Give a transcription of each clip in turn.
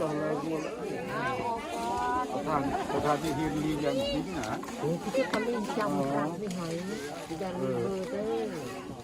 จองเลยบัวประธานประธานที่ทีมยืนยันทิ้งนะโอ้ยที่เขาเล่นจำรักไม่หายยันเบอร์เด้อ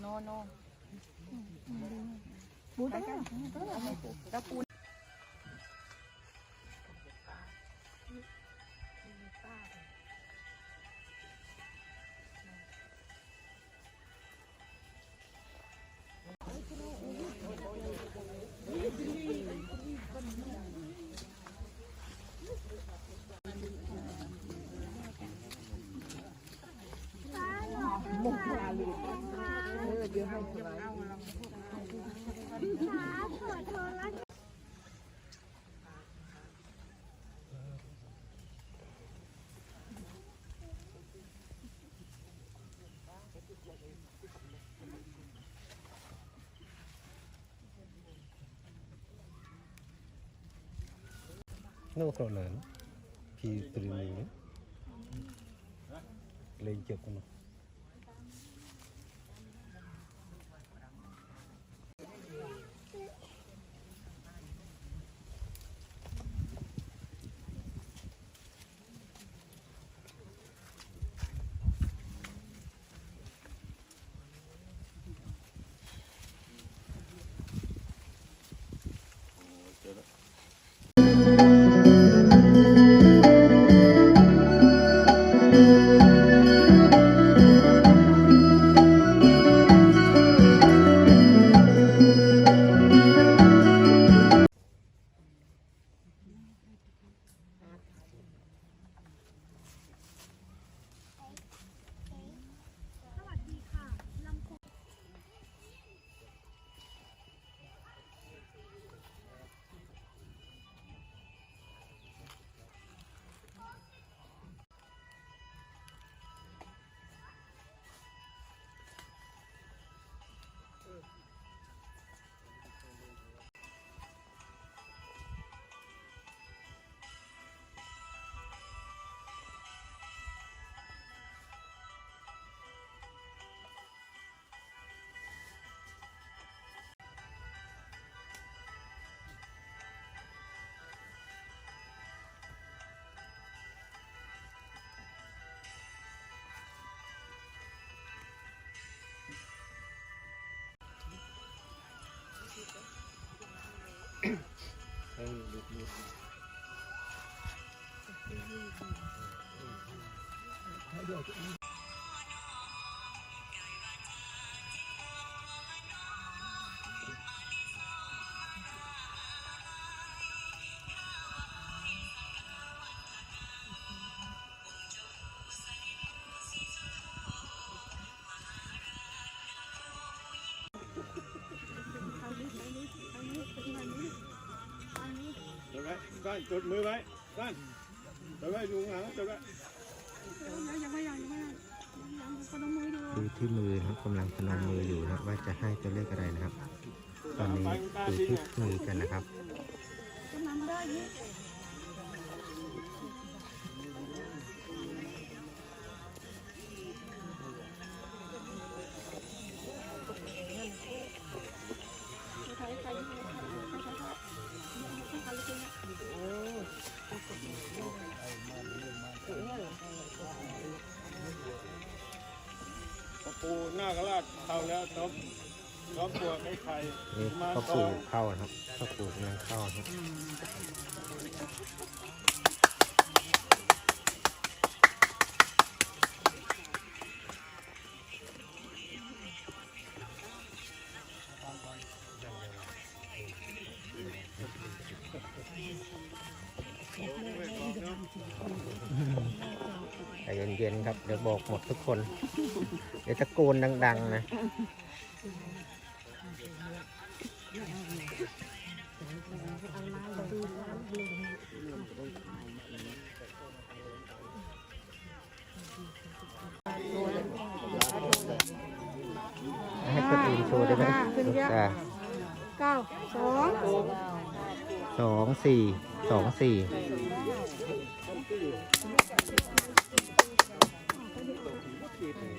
โนโนมุก នៅក្រឡានពីព្រីមៀមលេងជិបនោះ Thank you. ดไว้นจดมือไว้บ้านจดไว้อยู่ข้างหลังจดไว้ดูที่มือนะครับกำลังพนมมืออยู่นะว่าจะให้ตัวเลขอะไรนะครับ ตอนนี้ดูที่มือกันนะครับ ปูหน้ากระลาดเข้าแล้วท็อปท็อปตัวไอ้ไข่นี่มาพ่อต่อปู่เข้านะครับพ่อปู่กำลังเข้านะครับใจเย็นๆครับเดี๋ยวบอกหมดทุกคน เดี๋ยวตะโกนดัง ๆ นะให้คนอื่นโชว์ได้ไหมขึ้นเยอะจ้ะเก้าสองสองสี่สสองสี่ dịp này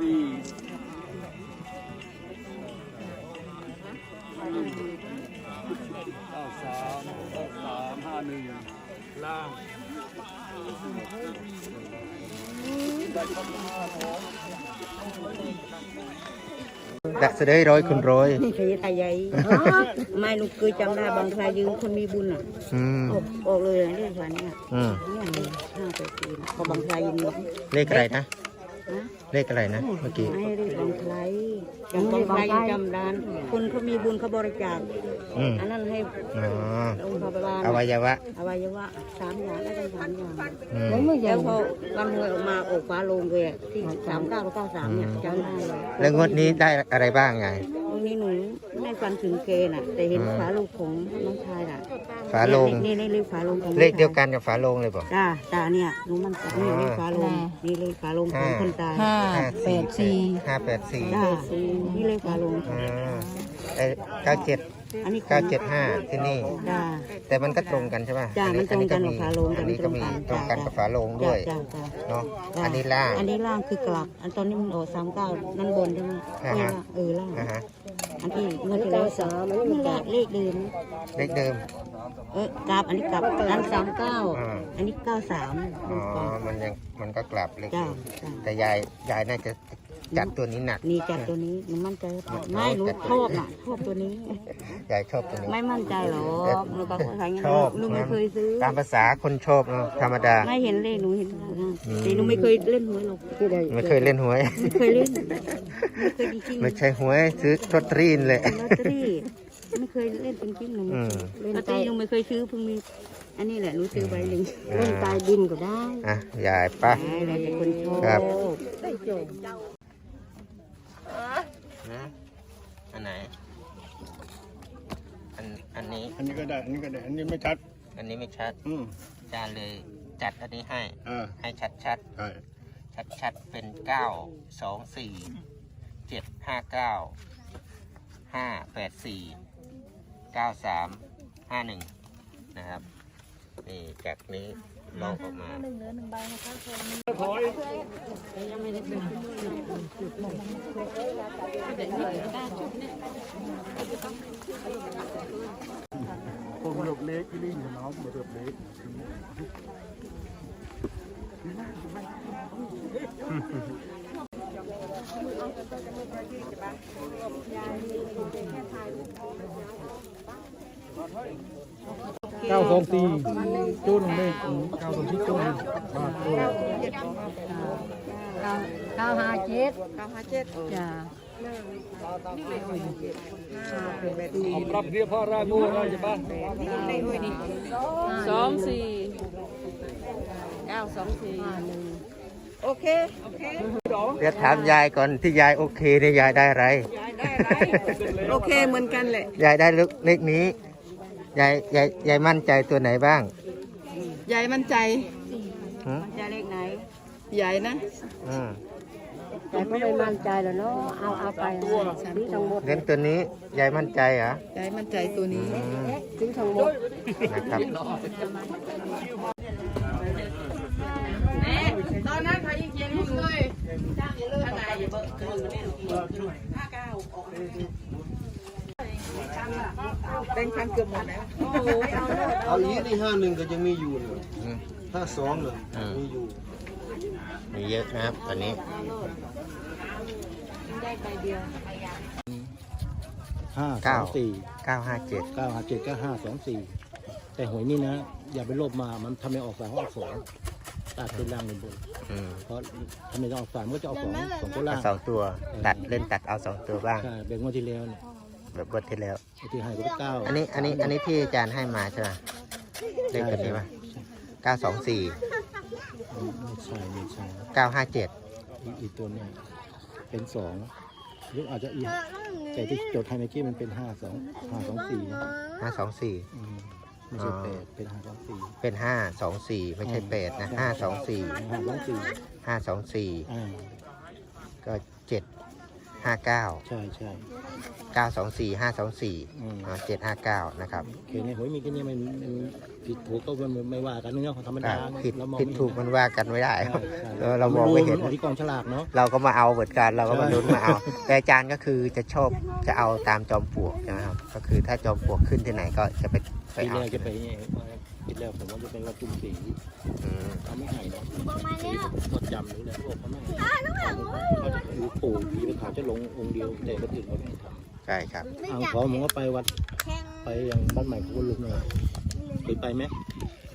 ที่เก้าสามเก้าสามห้าหนึ่งล่างดักเสดยร้อยคนร้อยนี่ขยตายใหญ่ไม่ลูกเคยจำได้บางครายยืมคนมีบุญอะอืมออกออกเลยนะเรื่องฝันเนี่ยอืมเนี่ยห้าแปดสี่พอบางครายยืมเลขอะไรนะนะ เลขอะไรนะเมื่อกี้ไม่ได้บางครายยังบางครายยังจำได้คนเขามีบุญเขาบริจาคอืมอันนั้นให้อ๋อองค์พระบาลอวัยวะอวัยวะสามอย่างได้ทั้งสามอย่างอืม แล้วพอวันหวยออกมาออกฟ้าโลงเลยอะที่สามเก้าเก้าสามเนี่ยจำได้เลย แล้วงวดนี้ได้อะไรบ้างไงต ฟันถึงเกณฑ์อะ แต่เห็นฝาโลงของน้องชายอะฝาโลงนี่นี่เลขฝาโลงของน้องเลขเดียวชากันกับฝาโลงเลยบอก จ้าตาเนี่ยหนูมันจะนี่เลขฝาโลงนี่เลขฝาโลงของคนตายห้าแปดสี่ห้าแปดสี่จ้านี่เลขฝาโลงอ่าเก้าเจ็ดอันนี้ของเก้าเจ็ดห้าที่นี่ จ้า แต่มันก็ตรงกันใช่ป่ะจ้ะอัมันตรงกันอักับฝาโลงอันนี้ก็มีมันตตรรงงกักันนกับฝาโลงด้วยจ้าจ้าเนาะจ้ะอันนี้ล่าง อันนี้ล่างคือกลับ อันตอนนี้มันออกสามเก้านั่นบนใช่ไหมอ่าฮะเออล่างอ่าฮะ อันที่เมื่อที่แล้วสามอันนี้กลับเลขเดิมเลขเดิม เออกลับอันนี้กลับอันสามเก้าอ่า อันนี้เก้าสามอ๋อ มันยังมันก็กลับเลขจ้าเดิมจ้าแต่ยายยายน่าจะ จัดตัวนี้หนัก นี่จัดตัวนี้หนูมั่นใจไม่หนูชอบอะชอบตัวนี้ ยายชอบตัวนี้ ไม่มั่นใจหรอกหนูก็ขายเงินชอบ หนูไม่นะเคยซื้อ ตามภาษาคนชอบเนอะธรรมดา ไม่เห็นเลขหนูเห็นแต่หนูไม่เคยเล่นหวยหรอกไม่เคยเล่นหวย ไม่เคยเล่นไม่เคยจริงๆไม่ใช่หวยซื้อลอตเตอรี่เลยลอตเตอรี่ไม่เคยเล่นจริงๆหนูอืมลอตเตอรี่หนูไม่เคยซื้อเพิ่งมีอันนี้แหละหนูซื้อใบหนึ่งอ่าเล่นตายดินก็ได้อะยายไป้าได้แล้วแต่คนชอบ ครับ ได้โจม นะอันไหน อัน อันนี้ อันนี้ก็ได้ อันนี้ก็ได้ อันนี้ไม่ชัด อันนี้ไม่ชัด อืมอาจารย์เลยจัดอันนี้ให้ อ่าให้ชัดชัดใช่ชัดชัดๆเป็นเก้าสองสี่เจ็ดห้าเก้าห้าแปดสี่เก้าสามห้าหนึ่งนะครับ นี่จากนี้ เราออกมาหนึ่งเนื้อหนึ่งใบนะคะเพื่อนยังไม่ได้เป็นผมหลบเล็กที่นี่อยู่น้องผมหลบเล็กเก้าสองสี่ จุนเลขเก้าสองสี่จุนบาทโอ้เก้าห้าเจ็ดเก้าห้าเจ็ดจ้าเอาปรับเรียบพ่อรางูอะไรจะบ้างสองสี่เก้าสองสี่เดี๋ยวถามยายก่อนที่ยายโอเคเนี่ยยายได้อะไร โอเคเหมือนกันแหละ ยายได้เลขนี้ ยายยายยายมั่นใจตัวไหนบ้าง ยายมั่นใจหืมจะเลขไหนยายนะอืมแต่ก็ไม่มั่นใจหรอกเนาะเอาเอาไปนี่ทั้งหมดเล่นตัวนี้ยายมั่นใจเหรอยายมั่นใจตัวนี้อืมถึงทั้งหมดนะครับ ตอนนั้นเขายิงเขียนให้เลยเป็น พันเกือบหมดแล้วโอ้ยเอาเลยเอาอีกนี่ห้าหนึ่งก็ยังมีอยู่เลยอืม ห้าสองเลยอืม มีอยู่มีเยอะนะครับ ตอนนี้ได้ใบเดียว ห้าสเก้าองสี่เก้าห้าเจ็ดเก้าห้าเจ็ดเก้าห้าสองสี่แต่หวยนี่นะ อย่าไปโลภมามันทำไม่ออกสามก็ออกสองตัดเป็นล่างเป็นบนอืมเพราะทำไมต้องออกสามก็จะออกสองสองตัวล่าเอางสองตัว ตัดเล่นตัดเอาสองตัวบ้าง ใช่แบ่งงวดที่แล้วเนี่ย แบบงวันที่แล้วไอ้ที่ให้ก็ได้เก้าอันนี้อันนี้อันนี้ที่อาจารย์ให้มาใช่ไหมเลขแบบนี้ป่ะเก้าสองสี่ไม่ใช่ไม่ใช่เก้าห้าเจ็ดอีกอีกตัวเนี่ยเป็นสองหรืออาจจะอีกแต่ที่จดให้เมื่อกี้มันเป็นห้าสองห้าสองสี่นะห้าสองสี่อืมไม่ใช่แปดเป็นห้าสองสี่เป็นห้าสองสี่ไม่ใช่แปดนะห้าสองสี่ห้าสองสี่ห้าสองสี่อ่าก็เจ็ดห้าเก้าใช่ใช่ เก้าสองสี่ห้าสองสี่อืมเจ็ดห้าเก้านะครับโอเคเนี่ยหวยมีแค่นี้มันมันผิดถูกก็มันไม่ว่ากันเรื่องของธรรมอ่าดาผิดเรามองผิดไม่ถูกมันว่ากันไม่ได้ใช่ใช่เออเรามองไม่เห็นรู้ที่กองฉลากเนาะ เราก็มาเอาเหมือนกันเราก็มาใช่ลุ้นมาเอา แต่อาจารย์ก็คือจะชอบจะเอาตามจอมปลวกใช่ไหมครับ ก็คือถ้าจอมปลวกขึ้นที่ไหนก็จะไปไปปีเอาแรกจะไป เนี่ยปีแรกผมว่าจะเป็นวัดจุ่มสีอืมเขาไม่ให้เนาะก็จำรู้เลยพวกเขาไม่ให้เขาจะดูปู่ผีไปขาวจะลงองค์เดียวแต่ก็ถึงเขาไม่ให้ทใช่ครับำอ่างทองผมก็ไปวัด ไปอย่างบ้านใหม่ของคุณลุงเนี่ยเคยไปไหม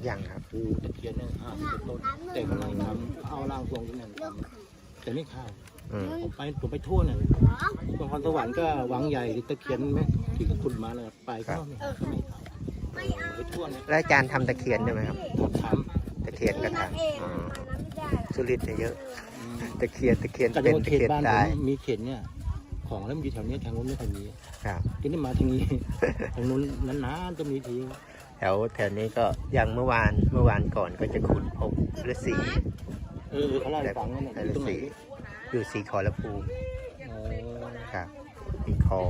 ยังครับปูตะเคียนเนี่ยห้าสิบต้นแต่กำลังทำเอาร่างทรงที่นั่นทำแต่ไม่เข้าวอืมผมไปผมไปทั่วเนี่ยบางคนสวรรค์ก็หวังใหญ่ตะเคียนไหมที่ขุดมาเลยไปก็ไม่ แล้วอาจารย์ทำตะเคียนด้วยไหมครับถามตะเคียนก็ทำอ๋อสุรินทร์เนี่ยเยอะ ตะเคียนตะเคียนก็เป็จะนว่าตะเขตเคียนบ้านผตายมมีเขตเนี่ย ของแล้วมันอยู่แถวเนี้ยแถวนู้นไม่ค่อยมีครับทีนี้มาทางนี้ทางนู้นนานๆจะมีทีแถวแถวนี้ก็อย่างเมื่อวานเมื่อวานก่อนก็จะขุดพบฤาษีเออเขาเล่าให้ฟังว่าเนี่ยอยู่ตรงไหนอยู่สีขอละภูมิอ๋อครับสีคอ